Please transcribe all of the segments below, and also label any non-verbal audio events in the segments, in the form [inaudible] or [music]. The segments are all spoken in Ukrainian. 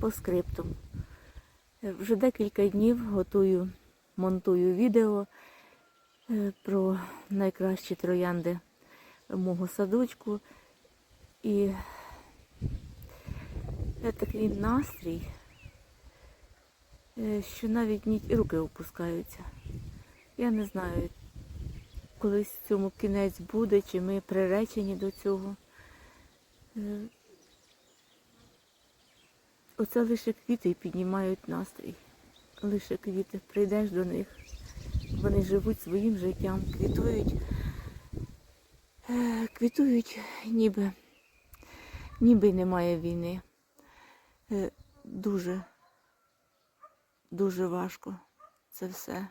по скриптум. Е, Вже декілька днів готую, монтую відео е, про найкращі троянди мого садочку. І е, такий настрій, що навіть руки опускаються. Я не знаю, колись цьому кінець буде, чи ми приречені до цього. Оце лише квіти піднімають настрій. Лише квіти. Прийдеш до них. Вони живуть своїм життям, квітують. Е, Квітують, ніби, ніби немає війни. Е, Дуже, дуже важко це все.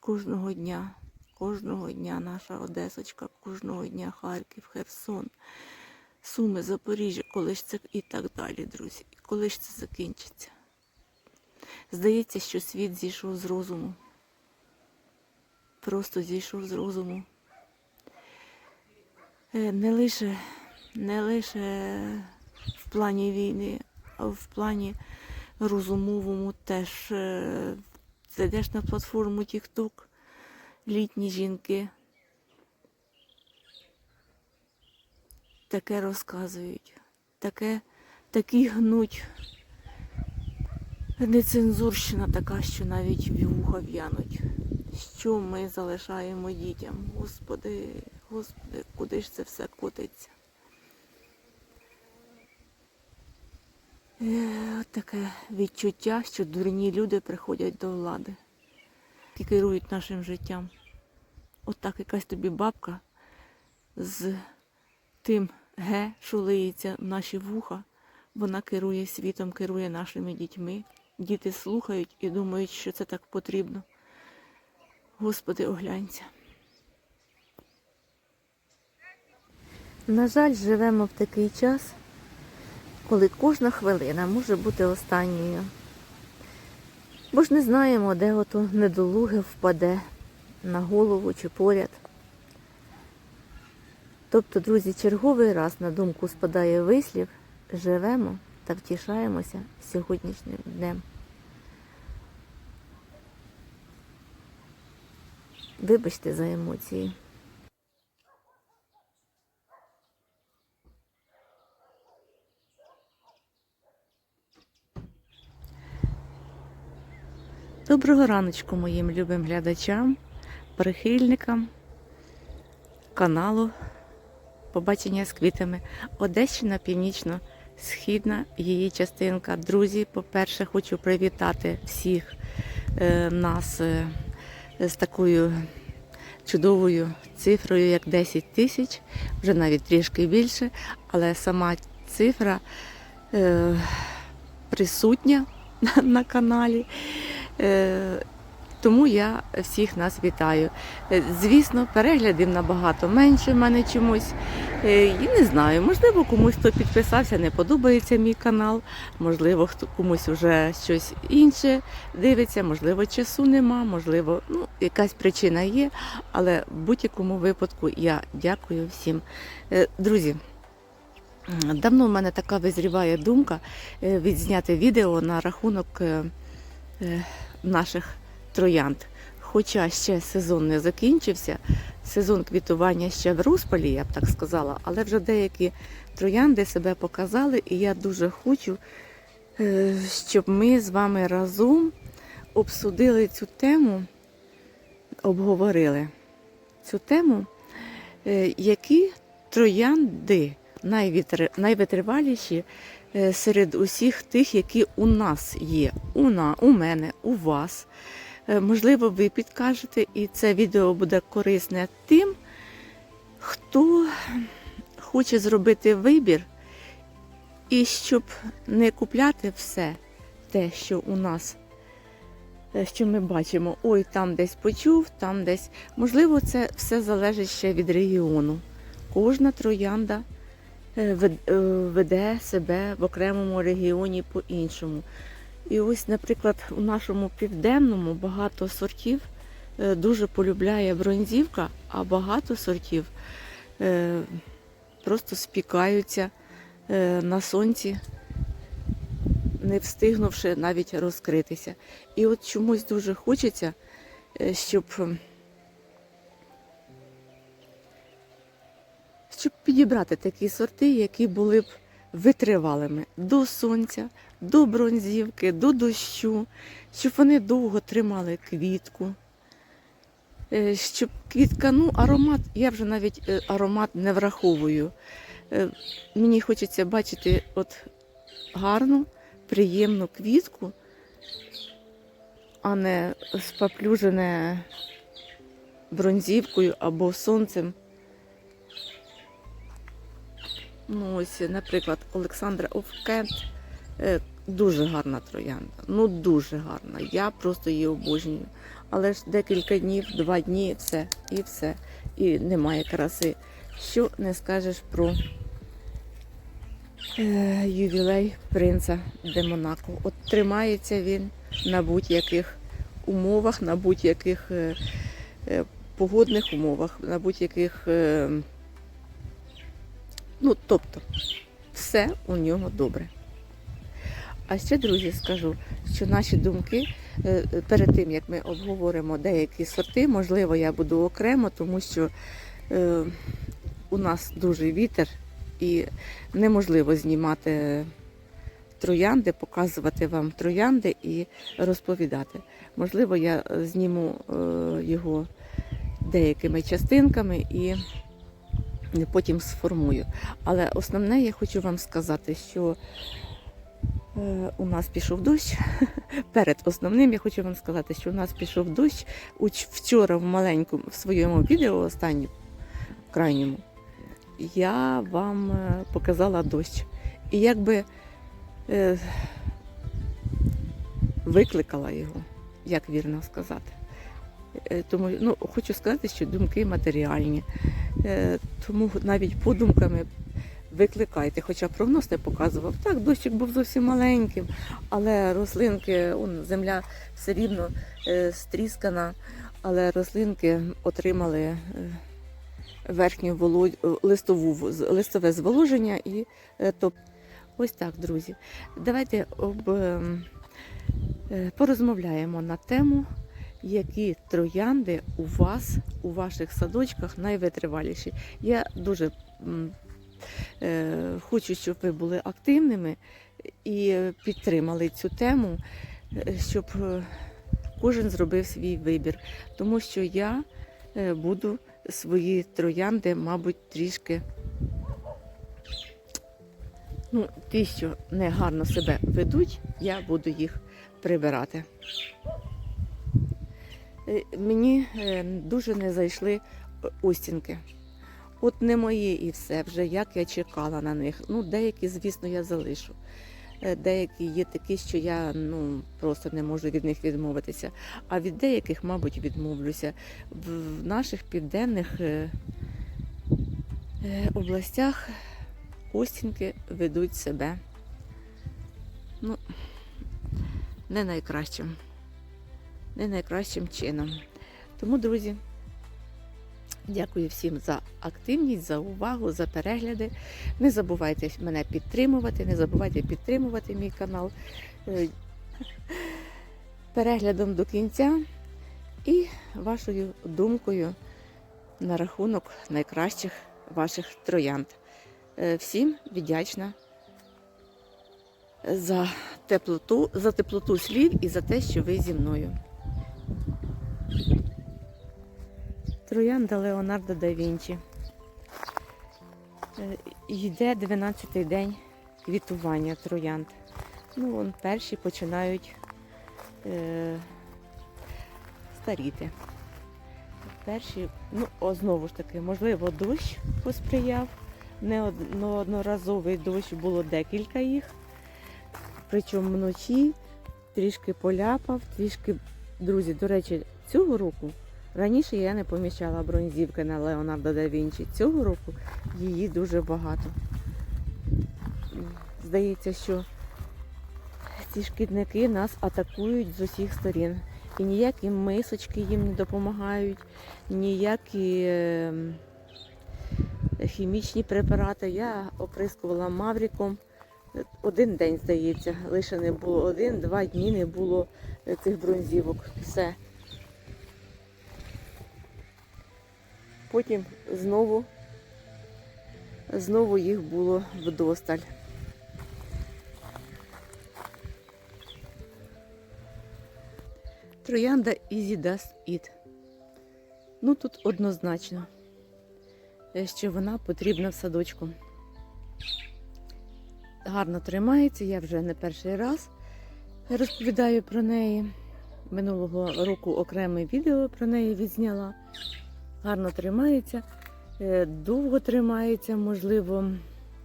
Кожного дня, кожного дня наша Одесочка, кожного дня Харків, Херсон. Суми, Запоріжжя, коли ж це і так далі, друзі. І коли ж це закінчиться? Здається, що світ зійшов з розуму. Просто зійшов з розуму. Е, Не лише, не лише в плані війни, а в плані розумовому теж. е, Зайдеш на платформу TikTok, літні жінки таке розказують, таке, такі гнуть. Нецензурщина така, що навіть вуха в'януть. Що ми залишаємо дітям? Господи, Господи, куди ж це все котиться? Е, от таке відчуття, що дурні люди приходять до влади і керують нашим життям. От так якась тобі бабка з тим ге, що лиється в наші вуха, вона керує світом, керує нашими дітьми. Діти слухають і думають, що це так потрібно. Господи, оглянься. На жаль, живемо в такий час, коли кожна хвилина може бути останньою. Бо ж не знаємо, де ото недолуге впаде на голову чи поряд. Тобто, друзі, черговий раз на думку спадає вислів, живемо та втішаємося сьогоднішнім днем. Вибачте за емоції. Доброго раночку моїм любим глядачам, прихильникам каналу Побачення з квітами. Одещина північно-східна її частинка. Друзі, по-перше, хочу привітати всіх е, нас е, з такою чудовою цифрою, як 10 тисяч, вже навіть трішки більше, але сама цифра е, присутня [laughs] на каналі. Е, тому я всіх нас вітаю. Е, Звісно, переглядів набагато менше в мене чомусь. Е, І не знаю, можливо, комусь хто підписався, не подобається мій канал, можливо, комусь вже щось інше дивиться, можливо, часу нема, можливо, ну, якась причина є. Але в будь-якому випадку я дякую всім. Е, Друзі. Давно в мене така визріває думка е, відзняти відео на рахунок е, е, наших троянд. Хоча ще сезон не закінчився, сезон квітування ще в розпалі, я б так сказала, але вже деякі троянди себе показали, і я дуже хочу, е, щоб ми з вами разом обсудили цю тему, обговорили цю тему, е, які троянди найвитриваліші е, серед усіх тих, які у нас є, у, на, у мене, у вас. Е, Можливо, ви підкажете, і це відео буде корисне тим, хто хоче зробити вибір, і щоб не купляти все те, що у нас, е, що ми бачимо, ой, там десь почув, там десь. Можливо, це все залежить ще від регіону. Кожна троянда е, вед- веде себе в окремому регіоні по-іншому. І ось, наприклад, у нашому південному багато сортів е, дуже полюбляє бронзівка, а багато сортів е, просто спікаються е, на сонці не встигнувши навіть розкритися. І от чомусь дуже хочеться, щоб, щоб підібрати такі сорти, які були б витривалими до сонця, до бронзівки, до дощу, щоб вони довго тримали квітку. Е, Щоб квітка, ну, аромат, я вже навіть е, аромат не враховую. Е, Мені хочеться бачити от гарну, приємну квітку, а не споплюжене бронзівкою або сонцем. Ну, ось, наприклад, Олександра Овкент е, дуже гарна троянда. Ну дуже гарна. Я просто її обожнюю. Але ж декілька днів, два дні, все, і все. І немає краси. Що не скажеш про е, ювілей принца де Монако. От тримається він на будь-яких умовах, на будь-яких е, е, погодних умовах, на будь-яких. Е, ну, тобто, все у нього добре. А ще, друзі, скажу, що наші думки е, перед тим, як ми обговоримо деякі сорти, можливо, я буду окремо, тому що е, у нас дуже вітер і неможливо знімати троянди, показувати вам троянди і розповідати. Можливо, я зніму е, його деякими частинками і потім сформую. Але основне я хочу вам сказати, що е, у нас пішов дощ. [laughs] Перед основним я хочу вам сказати, що у нас пішов дощ вчора в маленькому в своєму відео, останньому крайньому, я вам е, показала дощ. І якби е, викликала його, як вірно сказати. Е, Тому ну, хочу сказати, що думки матеріальні. Е, Тому навіть подумками викликайте. Хоча прогноз не показував. Так, дощик був зовсім маленьким, але рослинки, он, земля все рівно е, стріскана, але рослинки отримали верхню листову листове зволоження і топ. Ось так, друзі. Давайте об, ем, порозмовляємо на тему які троянди у вас у ваших садочках найвитриваліші. Я дуже е, хочу, щоб ви були активними і підтримали цю тему, е, щоб е, кожен зробив свій вибір. Тому що я буду свої троянди, мабуть, трішки. Ну, ті, що негарно себе ведуть, я буду їх прибирати. Е, Мені е, дуже не зайшли устінки. От не мої і все, вже як я чекала на них. Ну, деякі, звісно, я залишу. Е, Деякі є такі, що я ну, просто не можу від них відмовитися. А від деяких, мабуть, відмовлюся. В наших південних областях устінки ведуть себе ну, не найкращим не найкращим чином. Тому, друзі, дякую всім за активність, за увагу, за перегляди. Не забувайте мене підтримувати, не забувайте підтримувати мій канал е, переглядом до кінця і вашою думкою на рахунок найкращих ваших троянд. Е, Всім вдячна за теплоту, за теплоту слів і за те, що ви зі мною. Троянда Леонардо да Вінчі. Е, Йде 12-й день квітування троянд. Ну, вон перші починають е, старіти. Перші, ну, о, знову ж таки, можливо, дощ посприяв. Неодноразовий дощ було декілька їх. Причому вночі трішки поляпав, трішки, друзі, до речі, цього року раніше я не поміщала бронзівки на Леонардо да Вінчі. Цього року її дуже багато. Здається, що ці шкідники нас атакують з усіх сторін. І ніякі мисочки їм не допомагають, ніякі е, хімічні препарати. Я оприскувала мавриком Один день, здається, лише не було. Один-два дні не було цих бронзівок. Все. Потім знову, знову їх було вдосталь. Троянда Easy Dust It. Ну тут однозначно, е, що вона потрібна в садочку. Гарно тримається, я вже не перший раз розповідаю про неї. Минулого року окреме відео про неї відзняла. Гарно тримається, е, довго тримається, можливо,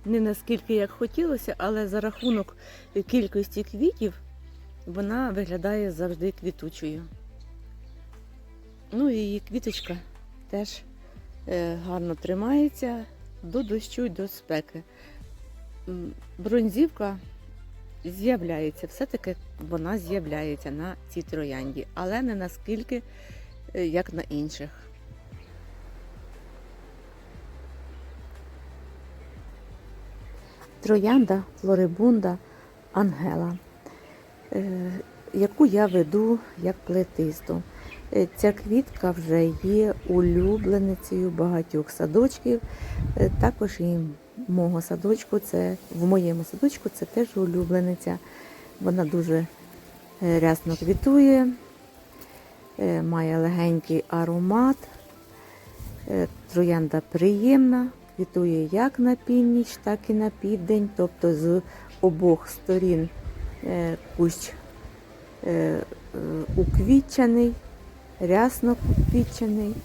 не наскільки як хотілося, але за рахунок кількості квітів вона виглядає завжди квітучою. Ну і її квіточка теж е, гарно тримається до дощу й до спеки. Бронзівка з'являється, все-таки вона з'являється на цій троянді, але не наскільки, е, як на інших. Троянда Флорибунда Ангела, е, яку я веду як плетисту. Е, Ця квітка вже є улюбленицею багатьох садочків, е, також і мого садочку. Це в моєму садочку це теж улюблениця. Вона дуже рясно квітує, має легенький аромат. Троянда приємна, квітує як на північ, так і на південь, тобто з обох сторін е, кущ е, е, уквітчений, рясно уквітчений.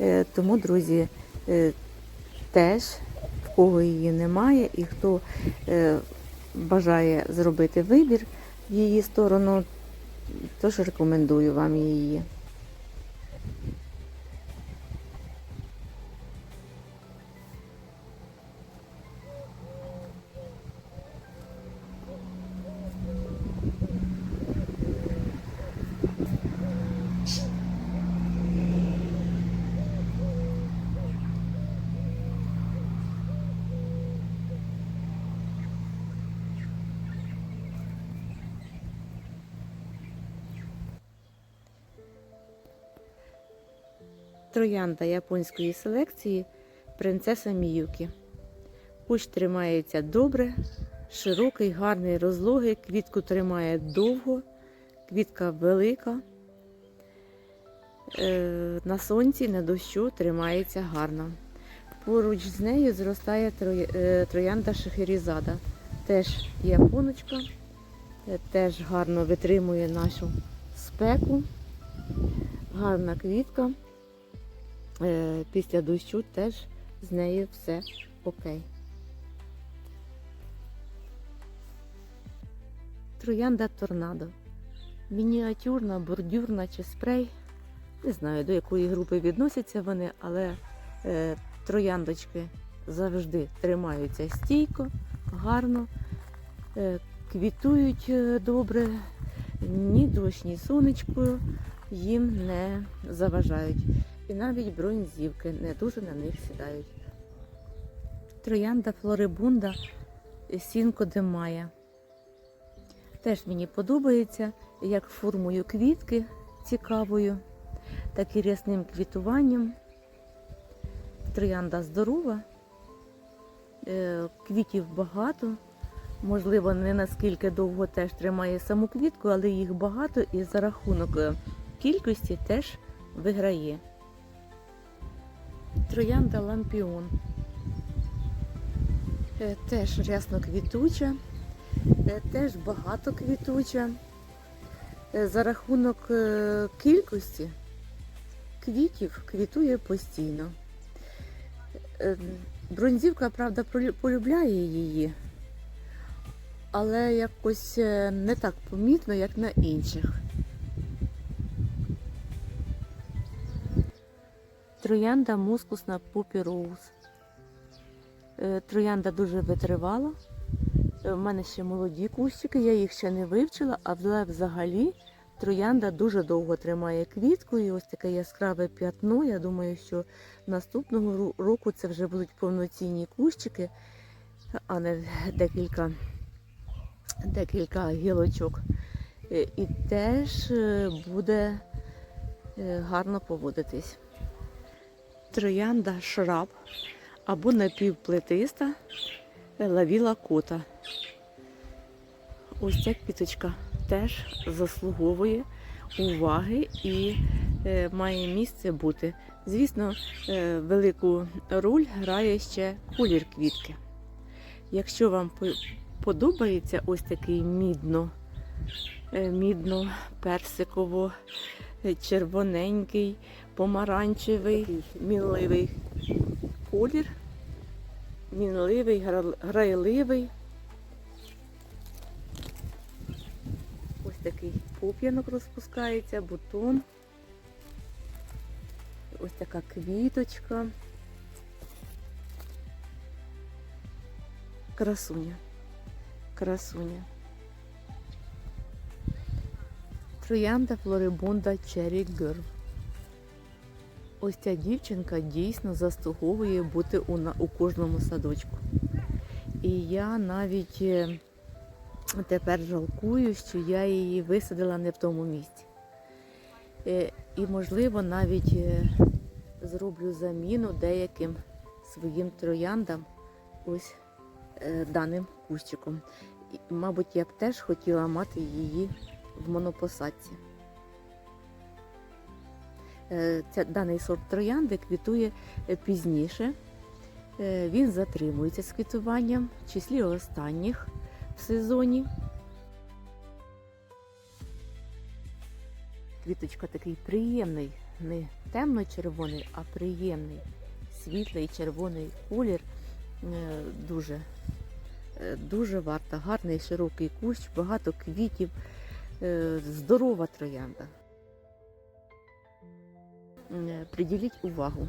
Е, Тому, друзі, теж в кого її немає і хто бажає зробити вибір в її сторону, тож рекомендую вам її. Троянда японської селекції принцеса Міюкі. Кущ тримається добре, широкий, гарний, розлогий, квітку тримає довго, квітка велика. Е, На сонці, на дощу тримається гарно. Поруч з нею зростає е, троянда Шахерізада. Теж японочка, е, теж гарно витримує нашу спеку. Гарна квітка. Е, Після дощу теж з нею все окей. Троянда торнадо. Мініатюрна, бордюрна чи спрей. Не знаю, до якої групи відносяться вони, але е, трояндочки завжди тримаються стійко, гарно, е, квітують е, добре, ні дощ, ні сонечко їм не заважають. І навіть бронзівки не дуже на них сідають. Троянда Флорибунда Сінко де Мая. Теж мені подобається, як формою квітки цікавою, так і рясним квітуванням. Троянда здорова, е, квітів багато. Можливо, не наскільки довго теж тримає саму квітку, але їх багато і за рахунок кількості теж виграє. Троянда лампіон. Е, Теж рясно квітуча, е, теж багато квітуча. Е, За рахунок кількості квітів квітує постійно. Бронзівка, правда, полюбляє її, але якось не так помітно, як на інших. Троянда мускусна Пупі Роуз. Е, Троянда дуже витривала. Е, В мене ще молоді кущики, я їх ще не вивчила, але взагалі троянда дуже довго тримає квітку і ось таке яскраве п'ятно. Я думаю, що наступного року це вже будуть повноцінні кущики, а не декілька декілька гілочок. Е, І теж е, буде е, гарно поводитись. Троянда шраб або напівплетиста лавіла кота. Ось ця квіточка теж заслуговує уваги і е, має місце бути. Звісно, е, велику роль грає ще колір квітки. Якщо вам подобається ось такий мідно, е, мідно-персиково, е, червоненький, помаранчевий, мінливий колір, мінливий, грайливий. Ось такий поп'янок розпускається, бутон. Ось така квіточка. Красуня. Красуня. Троянда Флорибунда Cherry Girl. Ось ця дівчинка дійсно заслуговує бути у, у кожному садочку. І я навіть е, тепер жалкую, що я її висадила не в тому місці. Е, І, можливо, навіть е, зроблю заміну деяким своїм трояндам ось даним кущиком. Мабуть, я б теж хотіла мати її в монопосадці. Е, Ця, даний сорт троянди квітує е, пізніше. Е, Він затримується з квітуванням, в числі останніх в сезоні. Квіточка такий приємний, не темно-червоний, а приємний, світлий червоний колір. Дуже, дуже варта. Гарний широкий кущ, багато квітів, здорова троянда. Е, Приділіть увагу.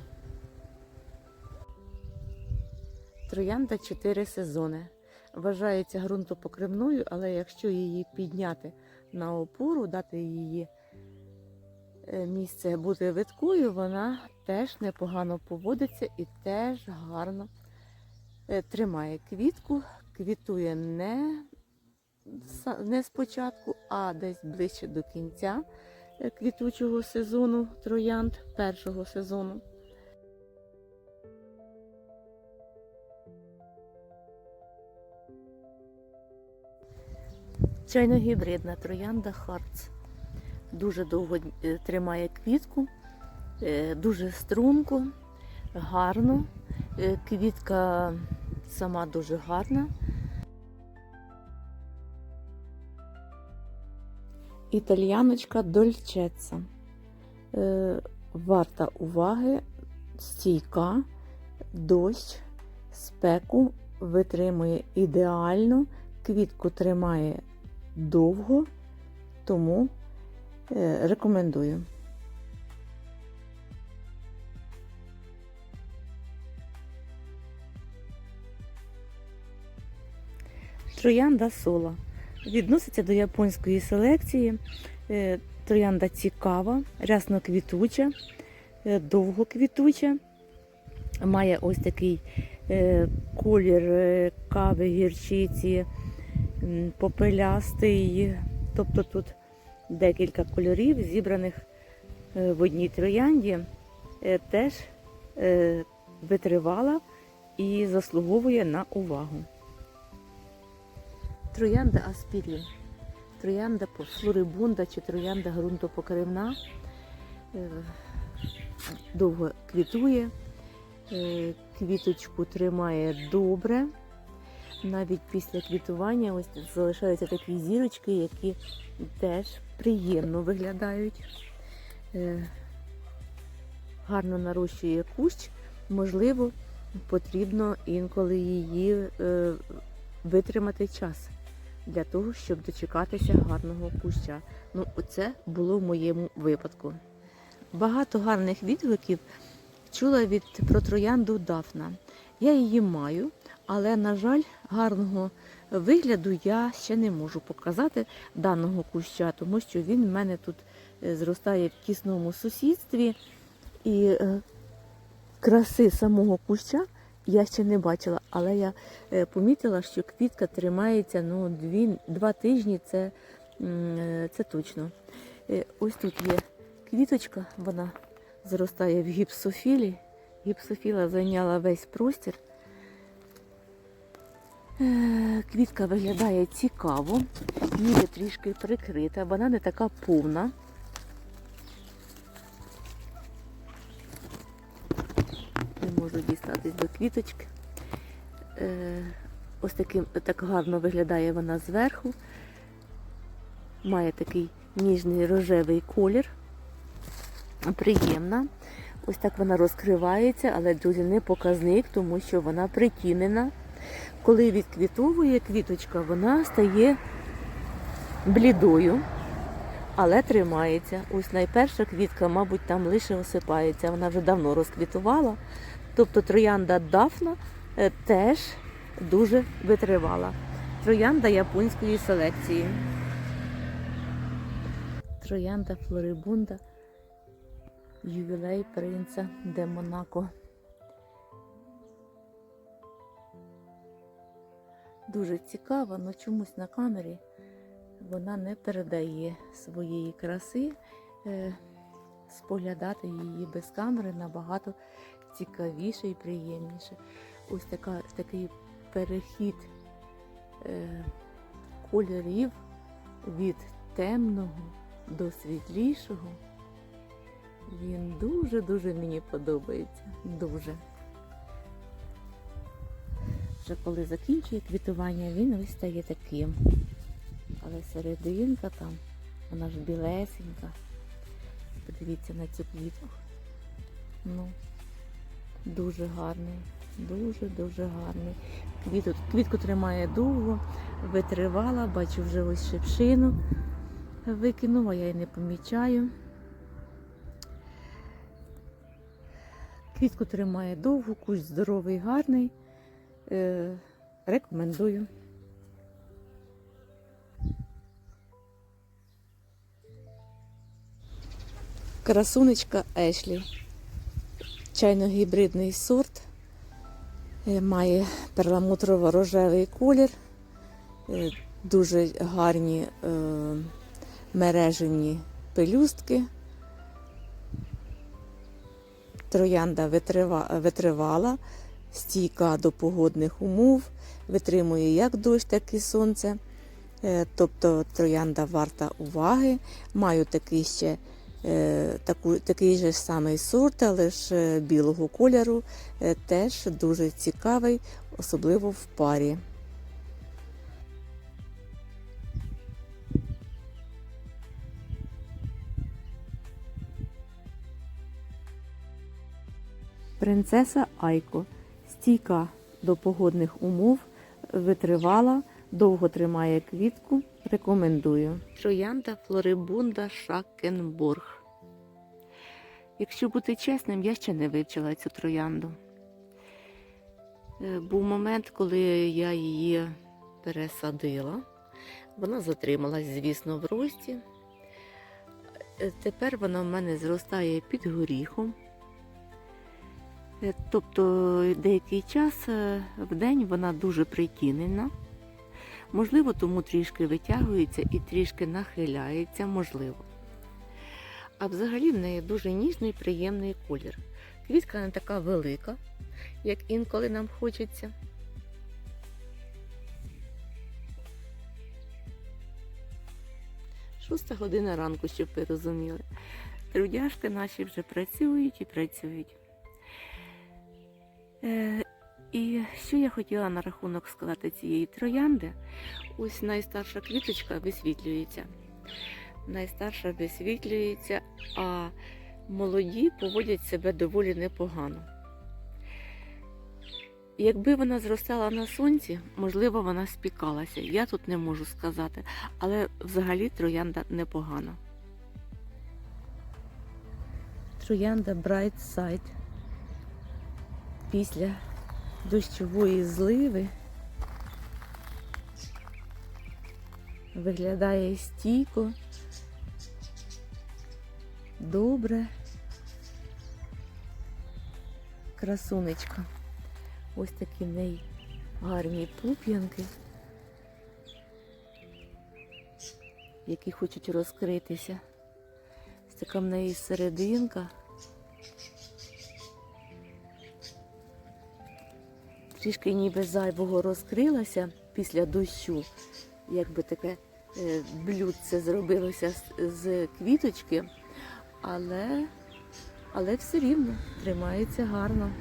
Троянда 4 сезони. Вважається ґрунтопокривною, але якщо її підняти на опору, дати її е, місце бути виткою, вона теж непогано поводиться і теж гарно е, тримає квітку, квітує не, не спочатку, а десь ближче до кінця квітучого сезону троянд першого сезону. Чайно-гібридна троянда Харц. Дуже довго е, тримає квітку, е, дуже струнко, гарно. Е, Квітка сама дуже гарна. Італьяночка Дольчеца. Е, Варта уваги, стійка, дощ, спеку витримує ідеально, квітку тримає довго, тому е, рекомендую. Троянда сола відноситься до японської селекції. Е, Троянда цікава, рясно квітуча, е, довго квітуча. Має ось такий е, колір кави, гірчиці, попелястий. Тобто тут декілька кольорів, зібраних в одній троянді, теж витривала і заслуговує на увагу. Троянда аспірін. Троянда флорибунда чи троянда ґрунтопокривна. Е, Довго квітує, е, квіточку тримає добре. Навіть після квітування ось залишаються такі зірочки, які теж приємно виглядають. Е, Гарно нарощує кущ, можливо, потрібно інколи її витримати час для того, щоб дочекатися гарного куща. Ну, це було в моєму випадку. Багато гарних відгуків чула від про троянду Дафна. Я її маю, але, на жаль, гарного вигляду я ще не можу показати даного куща, тому що він в мене тут е, зростає в тісному сусідстві. І е, краси самого куща я ще не бачила, але я е, помітила, що квітка тримається ну, дві, два тижні, це, е, це точно. Е, Ось тут є квіточка, вона зростає в гіпсофілі. Гіпсофіла зайняла весь простір. Квітка виглядає цікаво, ніби трішки прикрита, вона не така повна. Дістатись до квіточки. Е, Ось таким так гарно виглядає вона зверху. Має такий ніжний рожевий колір. Приємна. Ось так вона розкривається, але, друзі, не показник, тому що вона притінена. Коли відквітовує квіточка, вона стає блідою, але тримається. Ось найперша квітка, мабуть, там лише осипається. Вона вже давно розквітувала. Тобто троянда Дафна е, теж дуже витривала. Троянда японської селекції. Троянда Флорибунда, ювілей принца де Монако. Дуже цікава, але чомусь на камері вона не передає своєї краси. Е, Споглядати її без камери набагато цікавіше і приємніше. Ось така, такий перехід е, кольорів від темного до світлішого. Він дуже-дуже мені подобається. Дуже. Вже коли закінчує квітування, він ось стає таким. Але серединка там, вона ж білесенька. Подивіться на цю квітку. Ну, дуже гарний, дуже-дуже гарний. Квітку, квітку тримає довго, витривала, бачу вже ось шипшину. Викинула, я її не помічаю. Квітку тримає довго, кущ здоровий, гарний. Е, рекомендую. Красунечка Ешлі. Чайно-гібридний сорт. Е, Має перламутрово-рожевий колір. Е, Дуже гарні е, мережені пелюстки. Троянда витрива- витривала, стійка до погодних умов, витримує як дощ, так і сонце. Тобто троянда варта уваги. Маю такий ще таку, такий же самий сорт, але ж е, білого кольору. Е, Теж дуже цікавий, особливо в парі. Принцеса Айко. Стійка до погодних умов, витривала, довго тримає квітку. Рекомендую. Троянда Флорибунда Шакенбург. Якщо бути чесним, я ще не вивчила цю троянду. Е, Був момент, коли я її пересадила. Вона затрималась, звісно, в рості. Е, Тепер вона в мене зростає під горіхом. Е, Тобто деякий час в день вона дуже притінена. Можливо, тому трішки витягується і трішки нахиляється, можливо. А взагалі в неї дуже ніжний, приємний колір. Квітка не така велика, як інколи нам хочеться. Шоста година ранку, щоб ви розуміли. Трудяшки наші вже працюють і працюють. І що я хотіла на рахунок сказати цієї троянди? Ось найстарша квіточка висвітлюється. Найстарша висвітлюється, а молоді поводять себе доволі непогано. Якби вона зростала на сонці, можливо, вона спікалася. Я тут не можу сказати, але взагалі троянда непогана. Троянда Bright Side після дощової зливи виглядає стійко, добре, красунечка. Ось такі в неї гарні пуп'янки, які хочуть розкритися. Ось така в неї серединка. Трішки ніби зайвого розкрилася після дощу, якби таке е, блюдце зробилося з, квіточки, але, але все рівно тримається гарно.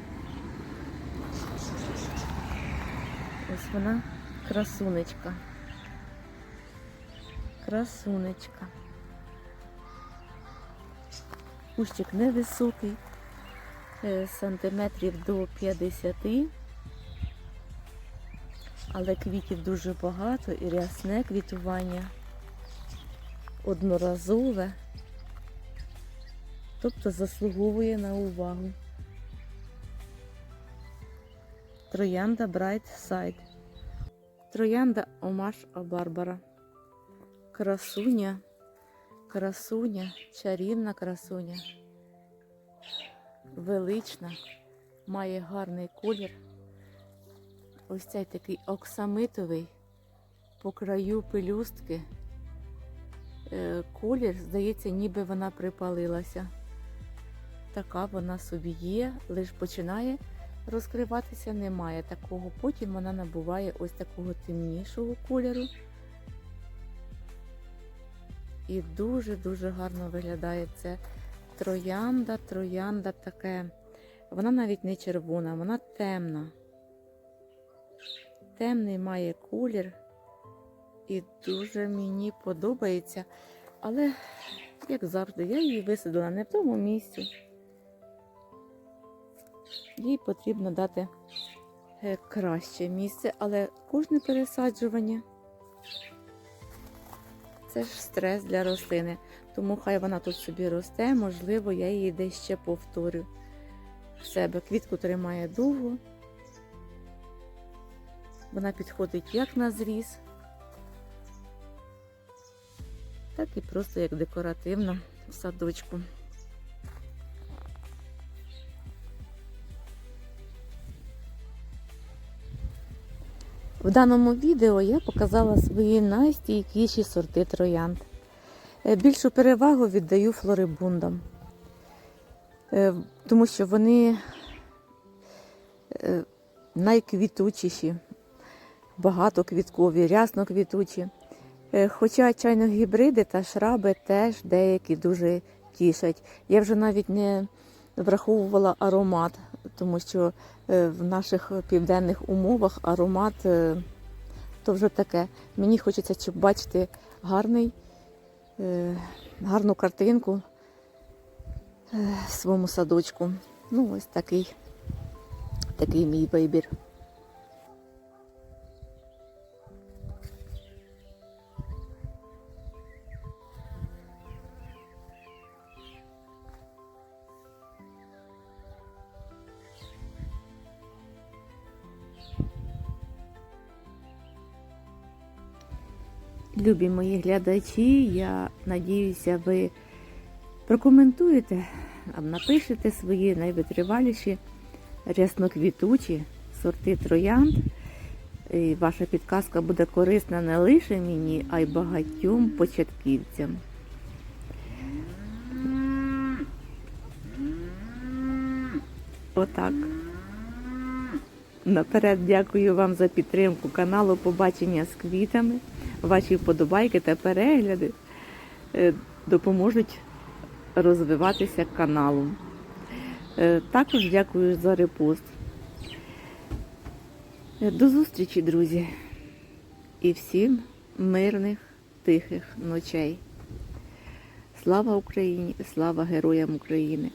Ось вона красунечка. Красунечка. Кущик невисокий, е, сантиметрів до 50, але квітів дуже багато і рясне квітування одноразове, тобто заслуговує на увагу. Троянда Bright Side. Троянда Омаш Барбара. Красуня, красуня, чарівна красуня. Велична, має гарний колір. Ось цей такий оксамитовий по краю пелюстки. Е, Колір, здається, ніби вона припалилася. Така вона собі є, лише починає розкриватися немає такого. Потім вона набуває ось такого темнішого кольору. І дуже-дуже гарно виглядає це троянда, троянда таке. Вона навіть не червона, вона темна. Темний має колір. І дуже мені подобається. Але, як завжди, я її висадила не в тому місці їй потрібно дати е, краще місце, але кожне пересаджування це ж стрес для рослини. Тому хай вона тут собі росте, можливо, я її десь ще повторю в себе. Квітку тримає довго. Вона підходить як на зріз, так і просто як декоративна в садочку. В даному відео я показала свої найстійкіші сорти троянд. Е, Більшу перевагу віддаю флорибундам, Е, тому що вони е, найквітучіші, багатоквіткові, рясноквітучі. Е, Хоча чайно-гібриди та шраби теж деякі дуже тішать. Я вже навіть не враховувала аромат, тому що е, в наших південних умовах аромат е, то вже таке. Мені хочеться, щоб бачити гарний, гарну картинку в своєму садочку. Ну, ось такий, такий мій вибір. Любі мої глядачі, я надіюся, ви прокоментуєте, а напишете свої найвитриваліші рясноквітучі сорти троянд. І ваша підказка буде корисна не лише мені, а й багатьом початківцям. Отак. Наперед дякую вам за підтримку каналу Побачення з квітами. Ваші вподобайки та перегляди е, допоможуть розвиватися каналу. Е, Також дякую за репост. Е, До зустрічі, друзі, і всім мирних, тихих ночей. Слава Україні! Слава героям України!